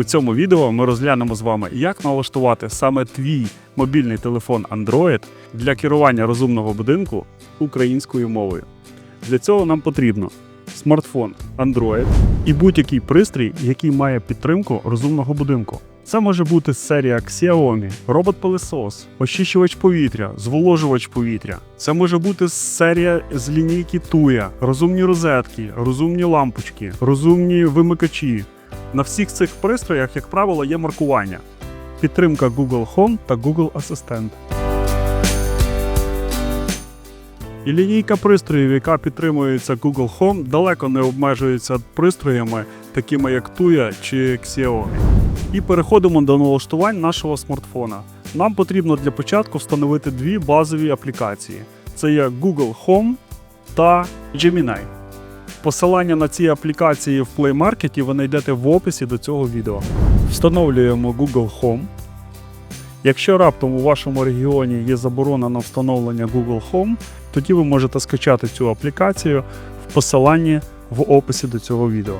У цьому відео ми розглянемо з вами, як налаштувати саме твій мобільний телефон Android для керування розумного будинку українською мовою. Для цього нам потрібно смартфон Android і будь-який пристрій, який має підтримку розумного будинку. Це може бути серія Xiaomi, робот-пилесос, очищувач повітря, зволожувач повітря. Це може бути серія з лінійки Tuya, розумні розетки, розумні лампочки, розумні вимикачі. На всіх цих пристроях, як правило, є маркування. Підтримка Google Home та Google Assistant. І лінійка пристроїв, яка підтримується Google Home, далеко не обмежується пристроями, такими як Tuya чи Xiaomi. І переходимо до налаштувань нашого смартфона. Нам потрібно для початку встановити дві базові аплікації: це є Google Home та Gemini. Посилання на ці аплікації в Play Market ви знайдете в описі до цього відео. Встановлюємо Google Home. Якщо раптом у вашому регіоні є заборона на встановлення Google Home, тоді ви можете скачати цю аплікацію в посиланні в описі до цього відео.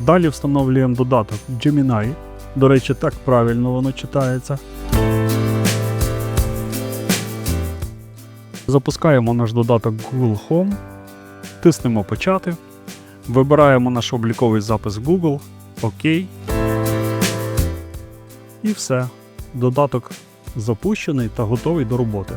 Далі встановлюємо додаток Gemini. До речі, так правильно воно читається. Запускаємо наш додаток Google Home, тиснемо Почати, вибираємо наш обліковий запис Google, ОК. І все. Додаток запущений та готовий до роботи.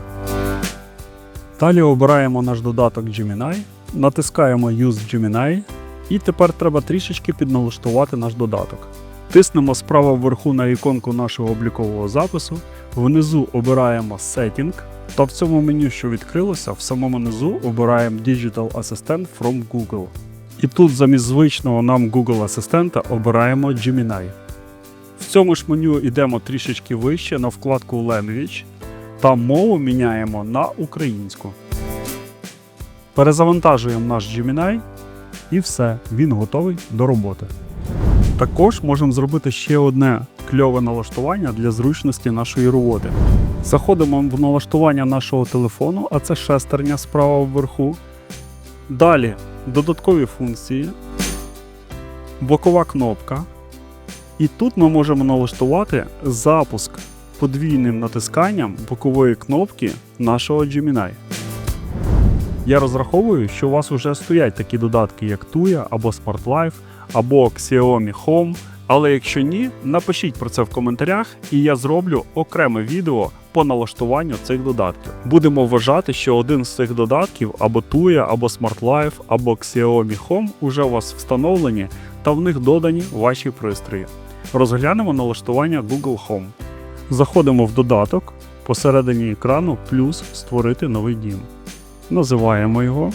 Далі обираємо наш додаток Gemini, натискаємо Use Gemini, і тепер треба трішечки підналаштувати наш додаток. Тиснемо справа вверху на іконку нашого облікового запису, внизу обираємо Setting, та в цьому меню, що відкрилося, в самому низу обираємо Digital Assistant from Google. І тут замість звичного нам Google асистента обираємо Gemini. В цьому ж меню йдемо трішечки вище на вкладку Language та мову міняємо на українську. Перезавантажуємо наш Gemini і все, він готовий до роботи. Також можемо зробити ще одне кльове налаштування для зручності нашої роботи. Заходимо в налаштування нашого телефону, а це шестерня справа вверху. Далі додаткові функції, бокова кнопка. І тут ми можемо налаштувати запуск подвійним натисканням бокової кнопки нашого Gemini. Я розраховую, що у вас вже стоять такі додатки, як Tuya або Smart Life, або Xiaomi Home. Але якщо ні, напишіть про це в коментарях, і я зроблю окреме відео по налаштуванню цих додатків. Будемо вважати, що один з цих додатків або Tuya, або Smart Life, або Xiaomi Home уже у вас встановлені та в них додані ваші пристрої. Розглянемо налаштування Google Home. Заходимо в додаток, посередині екрану плюс створити новий дім. Називаємо його.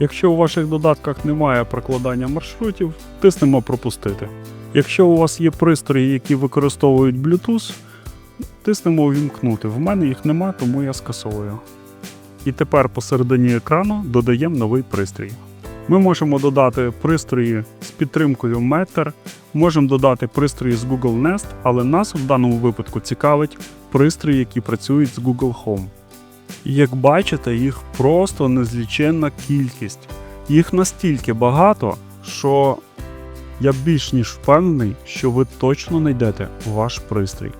Якщо у ваших додатках немає прокладання маршрутів, тиснемо пропустити. Якщо у вас є пристрої, які використовують Bluetooth, тиснемо увімкнути. В мене їх нема, тому я скасовую. І тепер посередині екрану додаємо новий пристрій. Ми можемо додати пристрої з підтримкою Meter, можемо додати пристрої з Google Nest, але нас в даному випадку цікавить пристрої, які працюють з Google Home. І як бачите, їх просто незліченна кількість. Їх настільки багато, що я більш ніж впевнений, що ви точно знайдете ваш пристрій.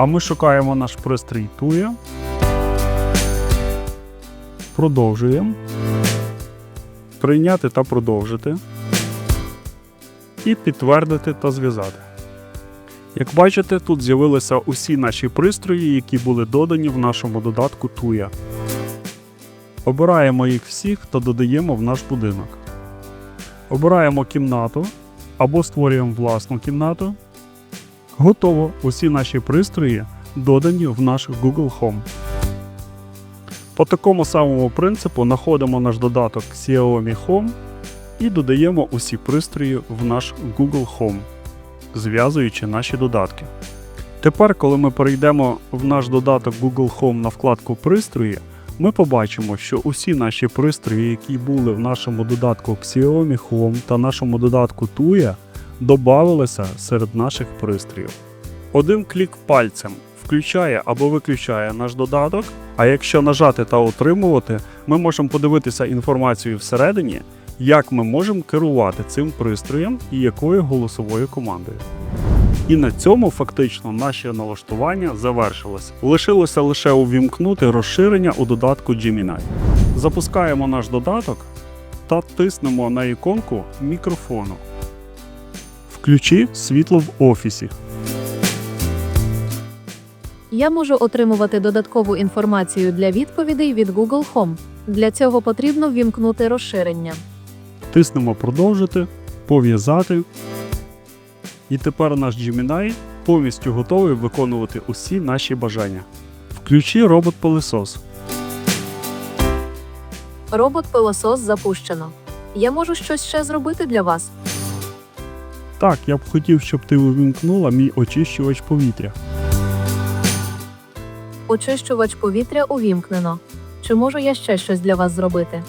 А ми шукаємо наш пристрій Tuya. Продовжуємо. Прийняти та продовжити. І підтвердити та зв'язати. Як бачите, тут з'явилися усі наші пристрої, які були додані в нашому додатку Tuya. Обираємо їх всіх та додаємо в наш будинок. Обираємо кімнату або створюємо власну кімнату. Готово. Усі наші пристрої додані в наш Google Home. По такому самому принципу знаходимо наш додаток Xiaomi Home і додаємо усі пристрої в наш Google Home, зв'язуючи наші додатки. Тепер, коли ми перейдемо в наш додаток Google Home на вкладку Пристрої, ми побачимо, що усі наші пристрої, які були в нашому додатку Xiaomi Home та нашому додатку Tuya, додавалися серед наших пристроїв. Один клік пальцем включає або виключає наш додаток, а якщо нажати та утримувати, ми можемо подивитися інформацію всередині як ми можемо керувати цим пристроєм і якою голосовою командою. І на цьому фактично наші налаштування завершилось. Лишилося лише увімкнути розширення у додатку Gemini. Запускаємо наш додаток та тиснемо на іконку мікрофону. Включи світло в офісі. Я можу отримувати додаткову інформацію для відповідей від Google Home. Для цього потрібно ввімкнути розширення. Тиснемо продовжити, пов'язати. І тепер наш Gemini повністю готовий виконувати усі наші бажання. Включи робот-пилисос. Робот-пилосос запущено. Я можу щось ще зробити для вас. Так, я б хотів, щоб ти увімкнула мій очищувач повітря. Очищувач повітря увімкнено. Чи можу я ще щось для вас зробити?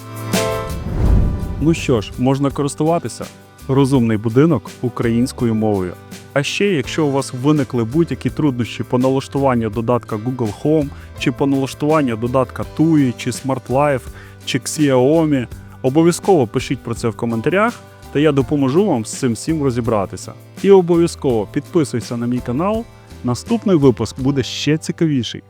Ну що ж, можна користуватися. Розумний будинок українською мовою. А ще, якщо у вас виникли будь-які труднощі по налаштуванню додатка Google Home, чи по налаштуванню додатка TUI, чи Smart Life, чи Xiaomi, обов'язково пишіть про це в коментарях, та я допоможу вам з цим всім розібратися. І обов'язково підписуйся на мій канал. Наступний випуск буде ще цікавіший.